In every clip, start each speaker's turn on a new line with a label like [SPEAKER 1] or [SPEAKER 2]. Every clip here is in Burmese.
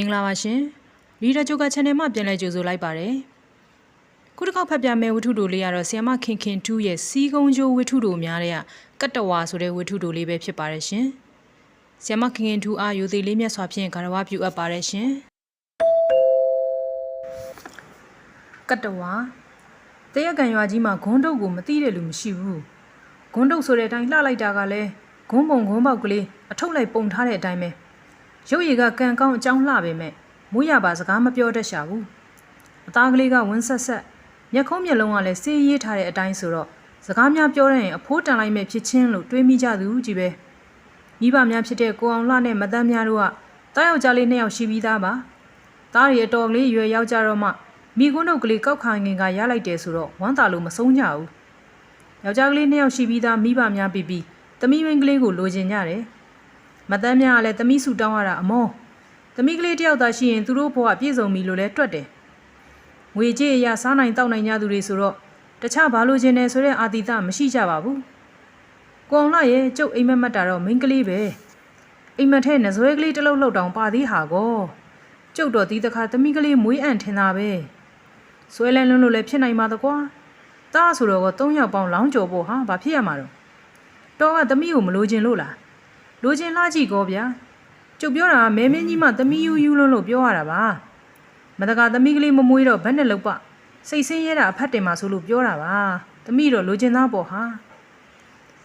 [SPEAKER 1] မင်္ဂလာပါရှင်လီဒါဂျိုကာ channel မှာပြန်လည်ကြိုဆိုလိုက်ပါတယ်ခုတစ်ခေါက်ဖတ်ပြမယ့်ဝတ္ထုတိုလေးကတော့ဆီယမခင်ခင်2ရဲ့စီးကုံးကျိုးဝတ္ထုတိုများတဲ့ကတ္တဝါဆိုတဲ့ဝတ္ထုတိုလေးပဲဖြစ်ပါတယ်ရှင်ဆီယမခင်ခင်2အားယူသေးလေးမြတ်စွာဖြင့်ဂရဝပြုအပ်ပါတယ်ရှင်ကတ္တဝါတရက်ကံရွာကြီးမှာဂွန်းတုတ်ကိုမသိတဲ့လူမရှိဘူးဂွန်းတုတ်ဆိုတဲ့အတိုင်းလှလိုက်တာကလည်းဂွန်းပုံဂွန်းပေါက်ကလေးအထုပ်လိုက်ပုံထားတဲ့အတိုင်းပဲ ရုပ်ရည်ကကံကောင်းအကြောင်းလှပေမဲ့မွေးရပါစကားမပြောတတ်ရှာဘူးအသားကလေးကဝင်းဆက်ဆက်မျက်ခုံးမျက်လုံးကလည်းစေးရေးထားတဲ့အတိုင်းဆိုတော့စကားများပြောရရင်အဖိုးတန်လိုက်မဲ့ဖြစ်ချင်းလို့တွေးမိကြသူကြီးပဲမိဘများဖြစ်တဲ့ကိုအောင်လှနဲ့မတန်းများတို့ကတားယောက်ျားလေးနှစ်ယောက်ရှိပြီးသားပါသားရီအတော်ကလေးရွယ်ယောက်ျားတော့မှမိကွန်းတို့ကလေးကောက်ခိုင်ငင်ကရလိုက်တယ်ဆိုတော့ဝမ်းသာလို့မဆုံးကြဘူးယောက်ျားကလေးနှစ်ယောက်ရှိပြီးသားမိဘများပြီးပြီးသမီးမင်းကလေးကိုလိုချင်ကြတယ် မတန်းများကလည်းသမီးစုတောင်းရတာအမောသမီးကလေးတယောက်သာရှိရင်သူတို့ဘဝပြည့်စုံပြီလို့လဲတွက်တယ်ငွေကြေးအရာစားနိုင်တောက်နိုင်ကြသူတွေဆိုတော့တခြားဘာလို့ခြင်းနေဆိုတဲ့အာတိတမရှိကြပါဘူးကိုအောင်လာရဲ့ကျုပ်အိမ်မက်မက်တာတော့မိန်းကလေးပဲအိမ်မက်ထဲနဇွဲကလေးတစ်လုံးလောက်တောင်ပါသေးဟာကောကျုပ်တော့ဒီတခါသမီးကလေးမွေးအံ့ထင်တာပဲဆွဲလန်းလွန်းလို့လည်းဖြစ်နိုင်ပါသကွာတားဆိုတော့က၃ယောက်ပေါင်းလောင်းကြော်ဖို့ဟာဘာဖြစ်ရမှာတော့တော်ကသမီးကိုမလိုချင်လို့လား လိုချင်လှကြည့်ကောဗျာကျုပ်ပြောတာကမဲမင်းကြီးမှသမီးယူယူလုံးလို့ပြောရတာပါမတကာသမီးကလေးမမွေးတော့ဘယ်နဲ့လောက်ပစိတ်ဆင်းရဲတာအဖတ်တင်မှာဆိုလို့ပြောတာပါသမီးတော့လိုချင်သားပေါ့ဟာ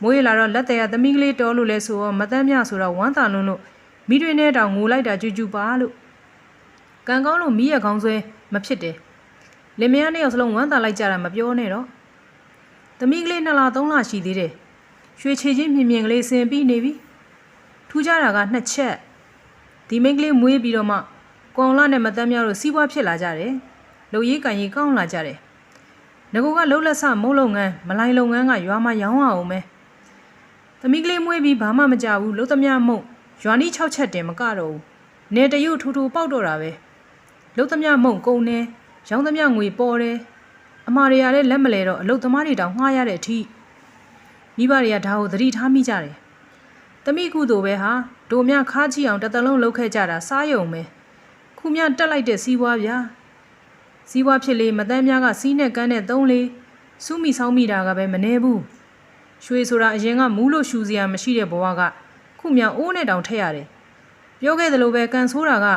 [SPEAKER 1] မွေးလာတော့လက်သေးရသမီးကလေးတော်လို့လဲဆိုတော့မတန်းမြဆိုတော့ဝမ်းသာလွန်းလို့မိတွေနဲ့တောင်ငိုလိုက်တာကြူကြူပါလို့ကံကောင်းလို့မိရကောင်းဆွဲမဖြစ်တယ်လင်မယားနဲ့ယောက်စလုံးဝမ်းသာလိုက်ကြတာမပြောနဲ့တော့သမီးကလေးနှစ်လသုံးလရှိသေးတယ်ရွှေချေချင်းမြင်မြင်ကလေးစင်ပြီးနေပြီ ထူးခြားတာကနှစ်ချက်ဒီမိန်းကလေးမွေးပြီးတော့မှကွန်လာနဲ့မတန်းများတို့စီးပွားဖြစ်လာကြတယ်လူရေးကန်ရေးကောင်းလာကြတယ်ငကိုကလှုပ်လက်ဆမုံလုပ်ငန်းမလိုင်းလုပ်ငန်းကရွာမှာရောင်းရအောင်ပဲသမီးကလေးမွေးပြီးဘာမှမကြဘူးလှုပ်သမျှမုံရွာနီး6ချက်တင်မကတော့ဘူးနေတရုတ်ထူထူပေါက်တော့တာပဲလှုပ်သမျှမုံကုန်နေရောင်းသမျှငွေပေါ်တယ်အမာတွေကလည်းလက်မလဲတော့အလုတ်သမားတွေတောင်ငှားရတဲ့အထိမိဘတွေကဒါကိုသတိထားမိကြတယ် တမိကုသိုလ်ပဲဟာဒိုမြခါကြည့်အောင်တစ်သလုံးလှုပ်ခဲ့ကြတာစားယုံပဲခုမြတက်လိုက်တဲ့စီးပွားဗျာစီးပွားဖြစ်လေမတန်းများကစီးနဲ့ကန်းနဲ့သုံးလေစူးမိဆောင်မိတာကပဲမနေဘူးရွှေဆိုတာအရင်ကမူးလို့ရှူစရာမရှိတဲ့ဘဝကခုမြအိုးနဲ့တောင်ထက်ရတယ်ပြောခဲ့သလိုပဲကန်ဆိုးတာက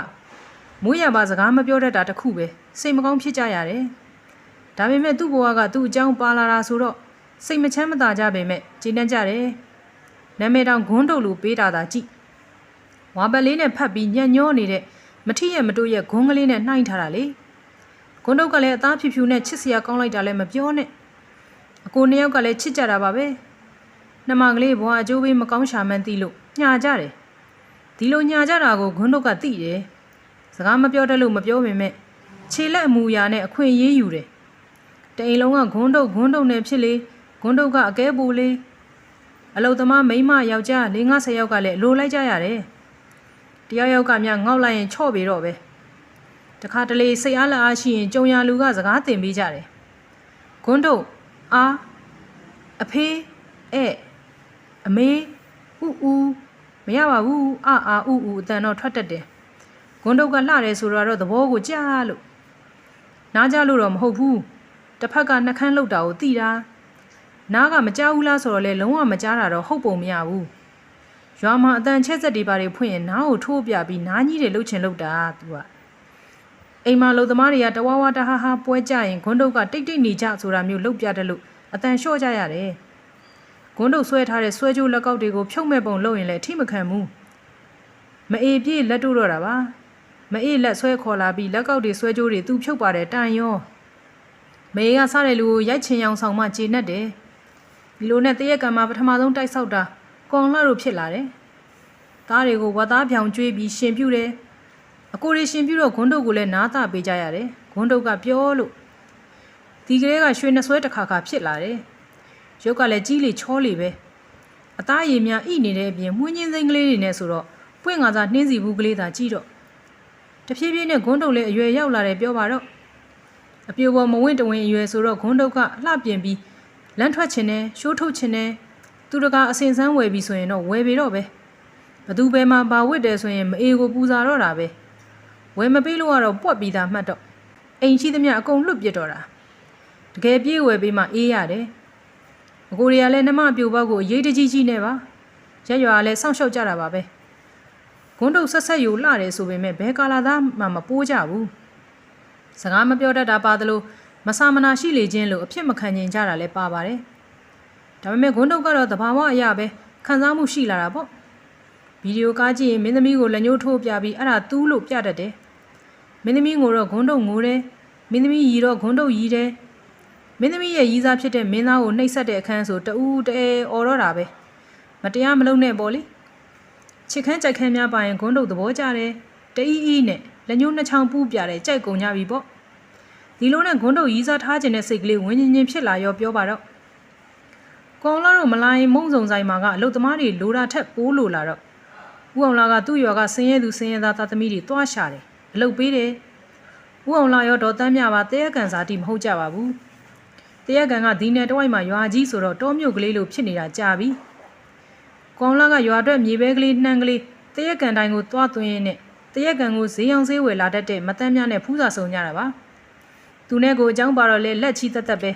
[SPEAKER 1] မွေးရပါစကားမပြောတတ်တာတခုပဲစိတ်မကောင်းဖြစ်ကြရတယ်ဒါပေမဲ့သူ့ဘဝကသူ့အကြောင်းပါလာတာဆိုတော့စိတ်မချမ်းမသာကြပေမဲ့ကျေနပ်ကြတယ် နာမည်တောင်ဂွန်းတုတ်လို့ပေးတာသာကြည့်ဝါပလေးနဲ့ဖတ်ပြီးညံ့ညောနေတဲ့မထီရဲ့မတို့ရဲ့ဂွန်းကလေးနဲ့နှိုင်းထားတာလေဂွန်းတုတ်ကလည်းအသားဖြူဖြူနဲ့ချစ်စရာကောင်းလိုက်တာလည်းမပြောနဲ့အကိုနှစ်ယောက်ကလည်းချစ်ကြတာပါပဲနှမကလေးဘွားအကျိုးပေးမကောင်းရှာမှန်းသိလို့ညာကြတယ်ဒီလိုညာကြတာကိုဂွန်းတုတ်ကသိတယ်စကားမပြောတတ်လို့မပြောပေမဲ့ခြေလက်အမူအရာနဲ့အခွင့်အရေးယူတယ်တအိမ်လုံးကဂွန်းတုတ်ဂွန်းတုတ်နဲ့ဖြစ်လေဂွန်းတုတ်ကအကဲပူလေး အလုသမားမိန်းမယောက်ျား၄50ယောက်ကလည်းလိုလိုက်ကြရတယ်။တယောက်ယောက်ကမြငေါက်လိုက်ရင်ချော့ပေတော့ပဲ။တခါတလေစိတ်အားလက်အားရှိရင်ကြုံရလူကစကားတင်ပေးကြတယ်။ဂွန်းတို့အာအဖေးအဲ့အမေဥဥမရပါဘူးအာအာဥဥအတန်တော့ထွက်တတ်တယ်။ဂွန်းတို့ကလှတယ်ဆိုတော့သဘောကိုကြားလို့နားကြလို့တော့မဟုတ်ဘူး။တစ်ဖက်ကနှကန်းလောက်တာကိုသိတာ။ နားကမကြောက်ဘူးလားဆိုတော့လေလုံးဝမကြားတာတော့ဟုတ်ပုံမရဘူးရွာမှာအတန်ချက်ဆက်တွေပါတွေဖွင့်ရင်နားကိုထိုးပြပြီးနားကြီးတွေလှုပ်ချင်လှုပ်တာသူကအိမ်မှာလုံသမားတွေကတဝါဝါတဟာဟာပွဲကြရင်ဂွန်းတုတ်ကတိတ်တိတ်နေကြဆိုတာမျိုးလှုပ်ပြတယ်လို့အတန်လျှော့ကြရတယ်ဂွန်းတုတ်ဆွဲထားတဲ့ဆွဲကြိုးလက်ကောက်တွေကိုဖြုတ်မဲ့ပုံလုပ်ရင်လည်းအထိမခံဘူးမအေးပြေးလက်တို့တော့တာပါမအေးလက်ဆွဲခေါ်လာပြီးလက်ကောက်တွေဆွဲကြိုးတွေသူဖြုတ်ပါတယ်တန်ရောမေကစားတဲ့လူကိုရိုက်ချင်အောင်ဆောင်မှကျေနပ်တယ် ဒီလိုနဲ့တရက်ကံမှာပထမဆုံးတိုက်ဆောက်တာကွန်လာတို့ဖြစ်လာတယ်။သားတွေကိုဝတ်သားပြောင်ကျွေးပြီးရှင်ပြူတယ်။အကိုတွေရှင်ပြူတော့ဂွန်းတုတ်ကိုလည်းနားသားပေးကြရတယ်။ဂွန်းတုတ်ကပြောလို့ဒီကလေးကရွှေနှဆွဲတစ်ခါခါဖြစ်လာတယ်။ရုပ်ကလည်းကြီးလေချောလေပဲ။အသားရည်များဣနေတဲ့အပြင်မှုင်းချင်းစိမ့်ကလေးတွေနဲ့ဆိုတော့ပွင့်ငါစားနှင်းစီဘူးကလေးသာကြီးတော့တဖြည်းဖြည်းနဲ့ဂွန်းတုတ်လည်းအရွယ်ရောက်လာတယ်ပြောပါတော့အပြိုပေါ်မဝင့်တဝင်းအရွယ်ဆိုတော့ဂွန်းတုတ်ကလှပြင်ပြီး လမ်းထွက်ခြင်းနဲ့ရှိုးထုတ်ခြင်းနဲ့သူတကာအစင်စမ်းဝယ်ပြီဆိုရင်တော့ဝယ်ပြီတော့ပဲဘသူပဲမှပါဝစ်တယ်ဆိုရင်မအေကိုပူဇာတော့တာပဲဝယ်မပေးလို့ကတော့ပွက်ပြီးသားမှတ်တော့အိမ်ရှိသမျှအကုန်လွတ်ပြစ်တော့တာတကယ်ပြေးဝယ်ပေးမှအေးရတယ်အကိုတွေကလည်းနှမပြိုပေါက်ကိုအရေးတကြီးကြီးနဲ့ပါရက်ရွာကလည်းစောင့်ရှောက်ကြတာပါပဲဂွန်းတုတ်ဆက်ဆက်ယူလှတယ်ဆိုပေမဲ့ဘဲကာလာသားမှမပိုးကြဘူးစကားမပြောတတ်တာပါသလို မဆာမနာရှိလေခြင်းလို့အဖြစ်မခံကျင်ကြတာလည်းပါပါတယ်ဒါပေမဲ့ဂွန်းတုတ်ကတော့တဘာဝအရာပဲခံစားမှုရှိလာတာပေါ့ဗီဒီယိုကားကြည့်ရင်မင်းသမီးကိုလက်ညှိုးထိုးပြပြီးအဲ့ဒါတူးလို့ပြတတ်တယ်မင်းသမီးငိုတော့ဂွန်းတုတ်ငိုတယ်မင်းသမီးရီတော့ဂွန်းတုတ်ရီတယ်မင်းသမီးရဲ့ရီးစားဖြစ်တဲ့မင်းသားကိုနှိပ်စက်တဲ့အခန်းဆိုတူးတဲအော်တော့တာပဲမတရားမလုပ်နဲ့ပေါ့လေချစ်ခမ်းကြိုက်ခမ်းများပါရင်ဂွန်းတုတ်သဘောကျတယ်တအီးအီးနဲ့လက်ညှိုးနှစ်ချောင်းပူးပြတယ်ကြိုက်ကုန်ကြပြီပေါ့ ဒီလိုနဲ့ဂွန်းတုတ်ရီးစားထားခြင်းတဲ့စိတ်ကလေးဝင်းချင်းချင်းဖြစ်လာရောပြောပါတော့ကောင်လာတော့မလာရင်မုံစုံဆိုင်မှာကအလုတ်သမားတွေလိုတာထက်ပိုးလိုလာတော့ဦးအောင်လာကသူ့ရွာကဆင်းရဲသူဆင်းရဲသားသားသမီးတွေတွားရှာတယ်အလုတ်ပေးတယ်ဦးအောင်လာရောဒေါ်တန်းမြပါတဲရကန်စာတိမဟုတ်ကြပါဘူးတဲရကန်ကဒီနယ်တဝိုက်မှာရွာကြီးဆိုတော့တောမြို့ကလေးလိုဖြစ်နေတာကြာပြီကောင်လာကရွာအတွက်မြေပဲကလေးနှမ်းကလေးတဲရကန်တိုင်းကိုတွားသွင်းရင်းနဲ့တဲရကန်ကိုဈေးအောင်ဈေးဝယ်လာတတ်တဲ့မတန်းများနဲ့ဖူးစာစုံကြတာပါ သူနဲ့ကိုအကြောင်းပါတော့လေလက်ချီတက်တက်ပဲ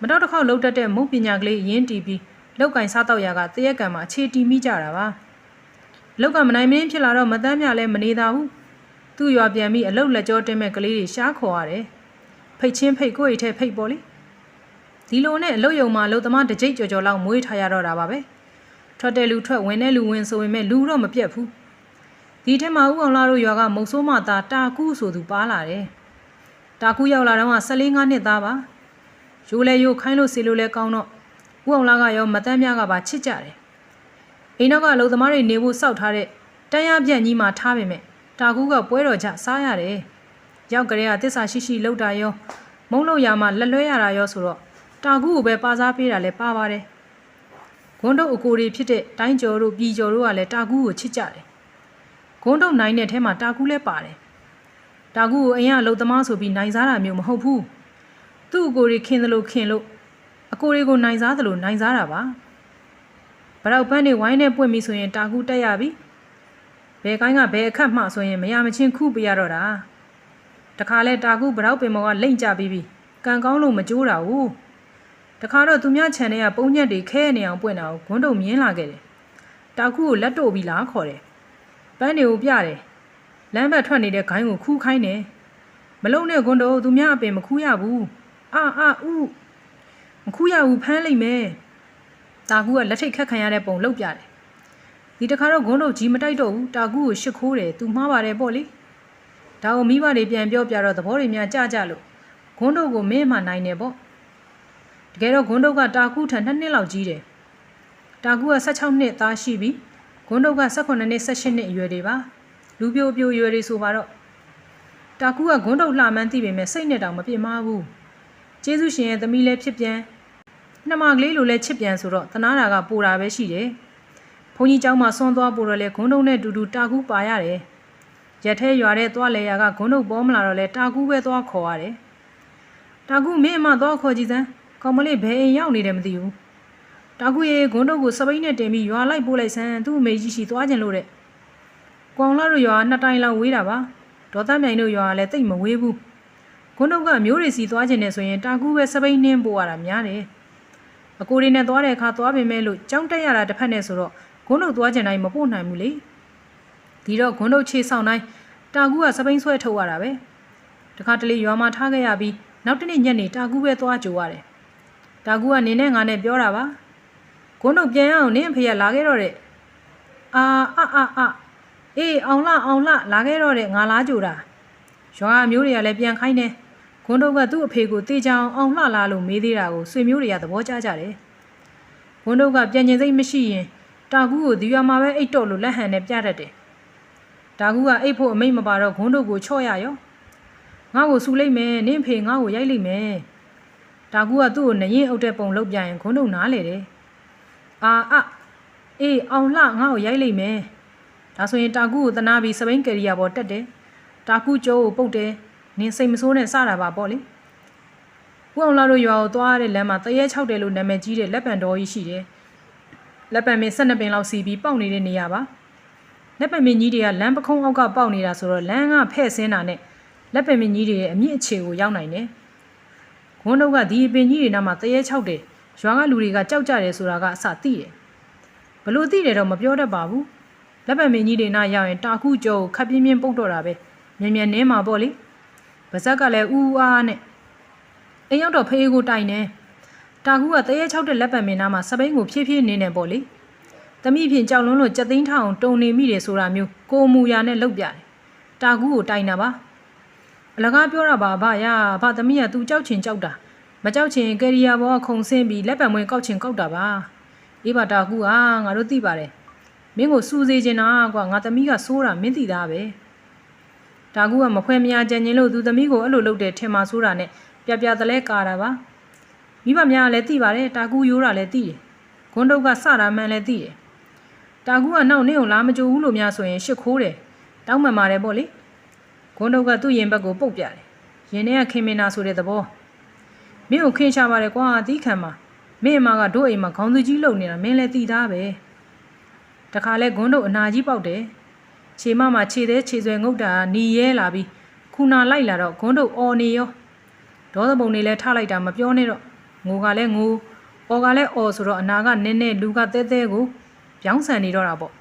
[SPEAKER 1] မတော့တစ်ခေါက်လှုပ်တတ်တဲ့မုတ်ပညာကလေးရင်းတီးပြီးလောက်ကင်စားတော့ရကတဲရကန်မှာအခြေတီးမိကြတာပါလောက်ကမနိုင်မင်းဖြစ်လာတော့မတန်းမြလည်းမနေတာဘူးသူ့ရွာပြန်ပြီးအလုတ်လက်ကြောတင်းမဲ့ကလေးတွေရှားခေါ်ရတယ်ဖိတ်ချင်းဖိတ်ကိုယ့်အိတ်ထဲဖိတ်ပေါ်လေဒီလိုနဲ့အလုတ်ယုံမှာအလုတ်သမားတစ်ကြိတ်ကြော်ကြော်လောက်မွေးထားရတော့တာပါပဲထွက်တဲ့လူထွက်ဝင်တဲ့လူဝင်ဆိုပေမဲ့လူတော့မပြတ်ဘူးဒီထက်မှဦးအောင်လာတို့ရွာကမုတ်ဆိုးမသားတာကူးဆိုသူပါလာတယ် တာကူးရောက်လာတော့က14 5နှစ်သားပါရိုးလဲရိုးခိုင်းလို့စီလို့လဲကောင်းတော့ဦးအောင်လာကရောမတန်းများကပါချစ်ကြတယ်အိမ်နောက်ကအလုတ်သမားတွေနေဖို့စောက်ထားတဲ့တန်းရပြန့်ကြီးမှာထားပေမဲ့တာကူးကပွဲတော်ကြစားရတယ်ရောက်ကြတဲ့ကတစ္ဆာရှိရှိလောက်တာရောမုံလို့ရမှာလက်လွဲရတာရောဆိုတော့တာကူးကိုပဲပါစားပေးတာလဲပါပါတယ်ဂွန်းတုတ်အကိုတွေဖြစ်တဲ့တိုင်းကျော်တို့ပြည်ကျော်တို့ကလည်းတာကူးကိုချစ်ကြတယ်ဂွန်းတုတ်နိုင်တဲ့ထဲမှာတာကူးလဲပါတယ် တာကူးကိုအရင်အလုတ်သမားဆိုပြီးနိုင်စားတာမျိုးမဟုတ်ဘူးသူ့အကိုတွေခင်သလိုခင်လို့အကိုတွေကိုနိုင်စားသလိုနိုင်စားတာပါဗရောက်ပန်းတွေဝိုင်းနဲ့ပွင့်ပြီဆိုရင်တာကူးတက်ရပြီဘယ်ကိုင်းကဘယ်အခက်မှဆိုရင်မရမချင်းခုပြရတော့တာတခါလဲတာကူးဗရောက်ပင်မော်ကလိမ့်ကြပြီးပြီကံကောင်းလို့မကြိုးတာဘူးတခါတော့သူများခြံထဲကပုံညက်တွေခဲနေအောင်ပွင့်တာကိုဂွန်းတုံမြင်းလာခဲ့တယ်တာကူးကိုလက်တို့ပြီးလားခေါ်တယ်ပန်းတွေကိုပြတယ် လမ်းဘက်ထွက်နေတဲ့ဂိုင်းကိုခူးခိုင်းတယ်မလုံနဲ့ဂွန်းတုံသူများအပင်မခူးရဘူးအာအာဥမခူးရဘူးဖမ်းလိုက်မယ်တာကူးကလက်ထိတ်ခတ်ခံရတဲ့ပုံလှုပ်ပြတယ်ဒီတခါတော့ဂွန်းတို့ကြီးမတိုက်တော့ဘူးတာကူးကိုရှစ်ခိုးတယ်သူမှားပါတယ်ပေါ့လေဒါကိုမိဘတွေပြန်ပြောပြတော့သဘောတွေများကြကြလို့ဂွန်းတို့ကိုမင်းမှနိုင်တယ်ပေါ့တကယ်တော့ဂွန်းတို့ကတာကူးထန်နှစ်နှစ်လောက်ကြီးတယ်တာကူးက16နှစ်သားရှိပြီဂွန်းတို့က18နှစ်18နှစ်အရွယ်တွေပါ လူပြိုပြိုရွယ်တွေဆိုပါတော့တာကူးကဂွန်းတို့လှမှန်းသိပေမဲ့စိတ်နဲ့တောင်မပြစ်မှားဘူးကျေးဇူးရှင်ရဲ့သမီးလည်းဖြစ်ပြန်နှမကလေးလိုလည်းချစ်ပြန်ဆိုတော့တနာတာကပူတာပဲရှိတယ်ဘုန်းကြီးเจ้าမှာဆွမ်းသွားပို့တော့လဲဂုံးတုံနဲ့တူတူတာကူးပါရတယ်ရက်ထဲရွာတဲ့သွားလေရာကဂုံးတုံပေါ်မလာတော့လဲတာကူးပဲသွားခေါ်ရတယ်တာကူးမင်းအမသွားခေါ်ကြည့်စမ်းကောင်မလေးဘယ်အိမ်ရောက်နေတယ်မသိဘူးတာကူးရေဂုံးတုံကိုစပိန်နဲ့တင်ပြီးရွာလိုက်ပို့လိုက်စမ်းသူ့အမေကြီးရှိသွားခြင်းလို့တဲ့ ကောင်လာတို့ရွာနှစ်တိုင်လောက်ဝေးတာပါဒေါ်သားမြိုင်တို့ရွာကလည်းတိတ်မဝေးဘူးဂုံးတုံကမျိုးတွေစီသွားခြင်းနဲ့ဆိုရင်တာကူးပဲစပိန်နှင်းပို့ရတာများတယ်အကိုတွေနဲ့သွားတဲ့အခါသွားပင်မဲ့လို့ကြောင်းတက်ရတာတစ်ဖက်နဲ့ဆိုတော့ဂွန်းတို့သွားကျင်တိုင်းမပို့နိုင်ဘူးလေဒီတော့ဂွန်းတို့ခြေဆောင်တိုင်းတာကူကစပိန်ဆွဲထုတ်ရတာပဲတခါတလေရွာမှာထားခဲ့ရပြီးနောက်တနေ့ညနေတာကူပဲသွားကြိုရတယ်တာကူကနေနဲ့ငါနဲ့ပြောတာပါဂွန်းတို့ပြန်ရအောင်နင်းဖေရလာခဲ့တော့တဲ့အာအာအာ အာအေးအောင်လာအောင်လာလာခဲ့တော့တဲ့ငါလားကြိုတာရွာမျိုးတွေကလည်းပြန်ခိုင်းတယ်ဂွန်းတို့ကသူ့အဖေကိုတေချောင်အောင်လှလာလို့မေးသေးတာကိုဆွေမျိုးတွေကသဘောကျကြတယ်ဂွန်းတို့ကပြန်ကျင်စိတ်မရှိရင်တာကူးကိုဒီရွာမှာပဲအိတ်တော့လို့လက်ဟန်နဲ့ပြတတ်တယ်။တာကူးကအိတ်ဖို့အမိတ်မပါတော့ဂွန်းတို့ကိုချော့ရရော။ငါ့ကိုစူလိုက်မယ်နင့်ဖေငါ့ကိုရိုက်လိုက်မယ်။တာကူးကသူ့ကိုနရင်အုပ်တဲ့ပုံလုပ်ပြရင်ဂွန်းတို့နားလေတယ်။အာအအေးအောင်လှငါ့ကိုရိုက်လိုက်မယ်။ ဒါဆိုရင်တာကူးကိုတနာပြီးစပိန်ကယ်ရီယာပေါ်တက်တယ်။တာကူးကျိုးကိုပုတ်တယ်။နင်းစိတ်မဆိုးနဲ့စတာပါပေါ့လေ။ဦးအောင်လာတို့ရွာကိုသွားရတဲ့လမ်းမှာတရဲ၆တယ်လို့နာမည်ကြီးတဲ့လက်ပံတော်ကြီးရှိတယ်။လက်ပံမင်း12ပင်လောက်စီပြီးပေါက်နေတဲ့နေရာပါလက်ပံမင်းကြီးတွေကလမ်းပခုံးအောက်ကပေါက်နေတာဆိုတော့လမ်းကဖဲ့ဆင်းတာနဲ့လက်ပံမင်းကြီးတွေရဲ့အမြင့်အခြေကိုရောက်နိုင်တယ်ဂွန်းတို့ကဒီအပင်ကြီးတွေနားမှာတရေချောက်တယ်ရွာကလူတွေကကြောက်ကြတယ်ဆိုတာကအစသိတယ်ဘလို့သိတယ်တော့မပြောတတ်ပါဘူး လက်ပံမင်းကြီးတွေနားရောက်ရင်တာခုကျော်ကိုခပ်ပြင်းပြင်းပုတ်တော့တာပဲမြန်မြန်နင်းမှာပေါ့လေဗဇက်ကလည်းဥဦးအားနဲ့အိမ်ရောက်တော့ဖေးကိုတိုင်နေတာခုကတရေချောက်တဲ့လက်ပံမင်းနားမှာစပိန်ကိုဖြည်းဖြည်းနင်းနေပေါ့လေတမိဖြင့်ကြောက်လွန်းလို့ကြက်သိန်းထောင်တုံနေမိတယ်ဆိုတာမျိုးကိုအမူအရာနဲ့လောက်ပြတယ်။တာကူးကိုတိုင်တာပါ။အလကားပြောတာပါဗရဗသမီးက तू ကြောက်ချင်ကြောက်တာမကြောက်ချင်ကယ်ရီယာဘောကခုံဆင်းပြီးလက်ပံမွေးကောက်ချင်ကောက်တာပါ။အေးပါတာကူကငါတို့သိပါတယ်။ မင်းကိုစူစေချင်တာကွာငါသမီးကစိုးတာမင်းသိသားပဲ။တာကူကမဖွဲမရကြင်ရင်လို့သူသမီးကိုအဲ့လိုလုပ်တယ်ထင်မှစိုးတာနဲ့ပြပြတလဲကာတာပါ။မိဘများကလည်းသိပါတယ်တာကူရိုးတာလည်းသိတယ်။ဂွန်းတုတ်ကစတာမှန်လည်းသိတယ်။တာကူကနောက်နင်းကိုလာမကြိုဘူးလို့များဆိုရင်ရှစ်ခိုးတယ်တောင်းမှန်ပါတယ်ပေါ့လေဂွန်းတို့ကသူ့ရင်ဘက်ကိုပုတ်ပြတယ်ရင်ထဲကခင်မင်နာဆိုတဲ့သဘောမင်းကိုခင်ရှာပါတယ်ကွာအသီးခံပါမင်းအမကတို့အိမ်မှာခေါင်းသူကြီးလုံနေတာမင်းလည်းသိသားပဲ တခါလဲဂွန်းတို့အနာကြီးပေါက်တယ်ခြေမမှာခြေသေးခြေဆွဲငုတ်တာနီရဲလာပြီးခုနာလိုက်လာတော့ဂွန်းတို့အော်နေရောဒေါသပုံနေလဲထားလိုက်တာမပြောနဲ့တော့ငိုကလည်းငိုအော်ကလည်းအော်ဆိုတော့အနာကနည်းနည်းလူကတဲတဲကိုပြောင်းဆန်နေတော့တာပေါ့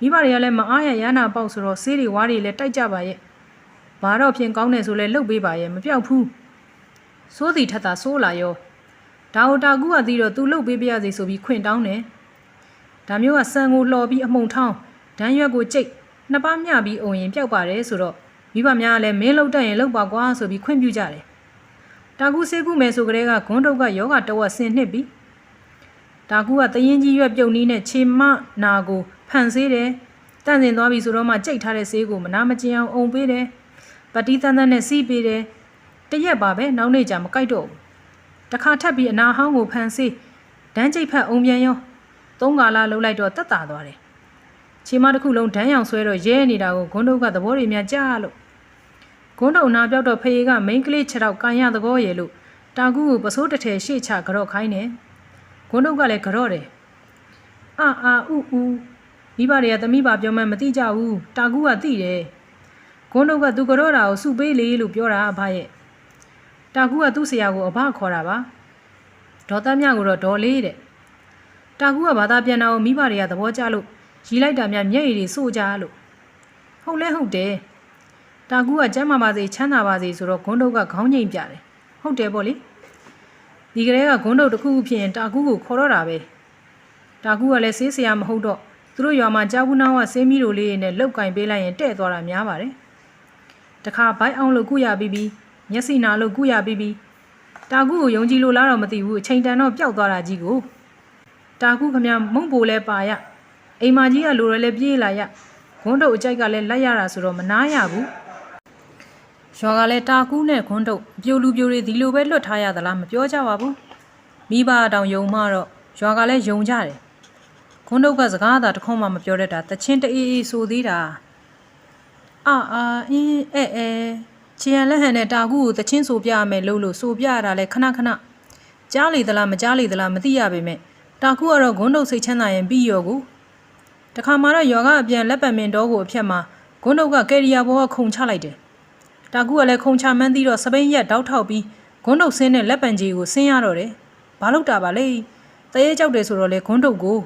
[SPEAKER 1] မိဘတွေကလည်းမအားရရနာပေါက်ဆိုတော့ဆေးတွေဝါးတွေလည်းတိုက်ကြပါရဲ့ဘာတော့ဖြင့်ကောင်းတယ်ဆိုလဲလှုပ်ပေးပါရဲ့မပြောက်ဘူးစိုးစီထက်တာစိုးလာရောဒါဟိုတာကူကသိတော့သူလှုပ်ပေးပြရစီဆိုပြီးခွင့်တောင်းတယ် ဒါမျိုးကဆန်ကိုလှော်ပြီးအမှုန်ထောင်းဒန်းရွက်ကိုကြိတ်နှစ်ပါးမျှပြီးအုံရင်ပျောက်ပါတယ်ဆိုတော့မိဘများကလည်းမင်းလှုပ်တတ်ရင်လှုပ်ပါကွာဆိုပြီးခွင့်ပြုကြတယ်တာကူဆေးကူမယ်ဆိုကြတဲ့ကဂွန်းတုတ်ကယောဂတဝက်ဆင်နှစ်ပြီးဒါကူကတရင်ကြီးရွက်ပြုတ်နီးနဲ့ခြေမနာကိုဖန်ဆေးတယ်။တန့်စင်သွားပြီဆိုတော့မှကြိတ်ထားတဲ့ဆေးကိုမနာမကျင်အောင်အုံပေးတယ်။ပတိတန်းတန်းနဲ့စီးပေးတယ်။တရက်ပါပဲနောက်နေ့ကျမကြိုက်တော့ဘူး။တခါထပ်ပြီးအနာဟောင်းကိုဖန်ဆေးဒန်းကြိတ်ဖက်အုံပြန်ရော သုံးကာလာလှုပ်လိုက်တော့တက်တာသွားတယ်။ခြေမတစ်ခုလုံးဒန်းရောင်ဆွဲတော့ရဲနေတာကိုဂွန်းတုတ်ကသဘောတွေများကြားလို့ဂွန်းတုတ်နာပြောက်တော့ဖေးကမိန်းကလေးခြေထောက်ကန်ရသကောရဲ့လို့တာကူကိုပစိုးတစ်ထည်ရှေ့ချကြော့ခိုင်းတယ်။ဂွန်းတို့ကလည်းကြော့တယ်အာအာဥဥမိဘတွေကသမီးပါပြောမှမသိကြဘူးတာကူကသိတယ်ဂွန်းတို့ကသူကြော့တာကိုစုပေးလေလို့ပြောတာအဖရဲ့တာကူကသူ့ဆရာကိုအဘခေါ်တာပါဒေါ်သားမြကိုတော့ဒေါ်လေးတဲ့ တာကူကဘာသာပြန်တာကိုမိဘတွေကသဘောကျလို့ရီလိုက်တာများမျက်ရည်တွေစိုးကြလို့ဟုတ်လဲဟုတ်တယ်တာကူကကျမ်းမာပါစေချမ်းသာပါစေဆိုတော့ဂွန်းတို့ကခေါင်းငိမ့်ပြတယ်ဟုတ်တယ်ပေါ့လေဒီကလေးကဂွန်းတုတ်တစ်ခုခုဖြစ်ရင်တာကူကိုခေါ်တော့တာပဲတာကူကလည်းဆေးဆရာမဟုတ်တော့သူတို့ရွာမှာကြာဘူးနောင်းကဆေးမီတို့လေးတွေနဲ့လောက်ကင်ပေးလိုက်ရင်တဲ့သွားတာများပါတယ်တခါဘိုက်အောင်လို့ကုရပြီးပြီးမျက်စိနာလို့ကုရပြီးပြီးတာကူကိုယုံကြည်လို့လားတော့မသိဘူးအချိန်တန်တော့ပျောက်သွားတာကြီးကို တာကူခမမုံပိုလဲပါရအိမ်မကြီးကလိုရလဲပြေးလာရဂွန်းတုတ်အကြိုက်ကလည်းလက်ရတာဆိုတော့မနာရဘူးရွာကလည်းတာကူးနဲ့ခွန်းတုတ်ပြိုလူပြိုတွေဒီလိုပဲလွတ်ထားရသလားမပြောကြပါဘူးမိဘတောင်ယုံမှတော့ရွာကလည်းယုံကြတယ်ခွန်းတုတ်ကစကားသာတစ်ခွန်းမှမပြောတတ်တာတချင်းတအေးအေးဆိုသေးတာအာအာအင်းအဲအဲချီရန်လက်ဟန်နဲ့တာကူးကိုတချင်းဆိုပြရမယ်လို့လို့ဆိုပြရတာလဲခဏခဏကြားလေသလားမကြားလေသလားမသိရပါပဲ တာကူကတော့ခွန်းတုတ်စိတ်ချမ်းသာရင်ပြီးရောကိုတခါမှတော့ရွာကအပြန်လက်ပံမင်တော်ကိုအဖြတ်မှာခွန်းတုတ်ကကယ်ရီယာဘောကခုံချလိုက်တယ်တာကူကလည်းခုံချမှန်းပြီးတော့စပိန်ရက်တောက်ထောက်ပြီးဂွန်းတုတ်ဆင်းတဲ့လက်ပံကြီးကိုဆင်းရတော့တယ်။ဘာလို့တာပါလဲ။တရေကြောက်တယ်ဆိုတော့လေဂွန်းတုတ်ကို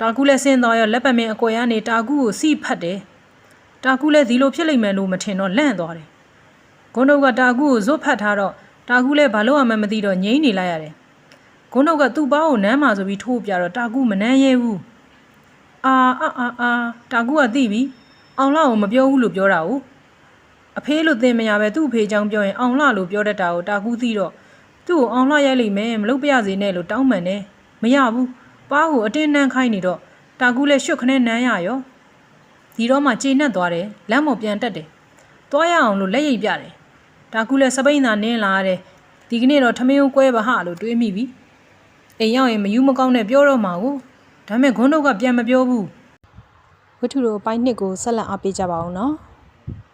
[SPEAKER 1] တာကူလည်းဆင်းသွားရောလက်ပံမင်းအကွယ်ကနေတာကူကိုစီးဖတ်တယ်။တာကူလည်းဒီလိုဖြစ်လိမ့်မယ်လို့မထင်တော့လန့်သွားတယ်။ဂွန်းတုတ်ကတာကူကိုဇွတ်ဖတ်ထားတော့တာကူလည်းဘာလို့မှမသိတော့ငိမ့်နေလိုက်ရတယ်။ ဂုံးတို့ကသူ့ပါကိုနမ်းမှာဆိုပြီးထိုးပြတော့တာကူမနမ်းရဲဘူးအာအာအာအာတာကူကသိပြီအောင်လာကိုမပြောဘူးလို့ပြောတာ ਉਹ အဖေလို့သင်မရပဲသူ့အဖေကြောင့်ပြောရင်အောင်လာလို့ပြောတတ်တာကိုတာကူသိတော့သူ့ကိုအောင်လာရိုက်လိုက်မယ်မလုပ်ပြရစေနဲ့လို့တောင်းပန်တယ်မရဘူးပါကိုအတင်းနှမ်းခိုင်းနေတော့တာကူလည်းရွှတ်ခနဲ့နမ်းရရောဒီတော့မှခြေနဲ့သွားတယ်လမ်းပေါ်ပြန်တက်တယ်သွားရအောင်လို့လက်ရိပ်ပြတယ်တာကူလည်းစပိန်သာနင်းလာတယ်ဒီကနေ့တော့ထမင်းကိုကွဲပါဟလို့တွေးမိပြီ အိမ်ရောက်ရင်မယူမကောင်းနဲ့ပြောတော့မှာကိုဒါပေမဲ့ခွန်းတို့ကပြန်မပြောဘူးဝတ္ထုတို့အပိုင်းနှစ်ကိုဆက်လက်အားပေးကြပါအောင်နော်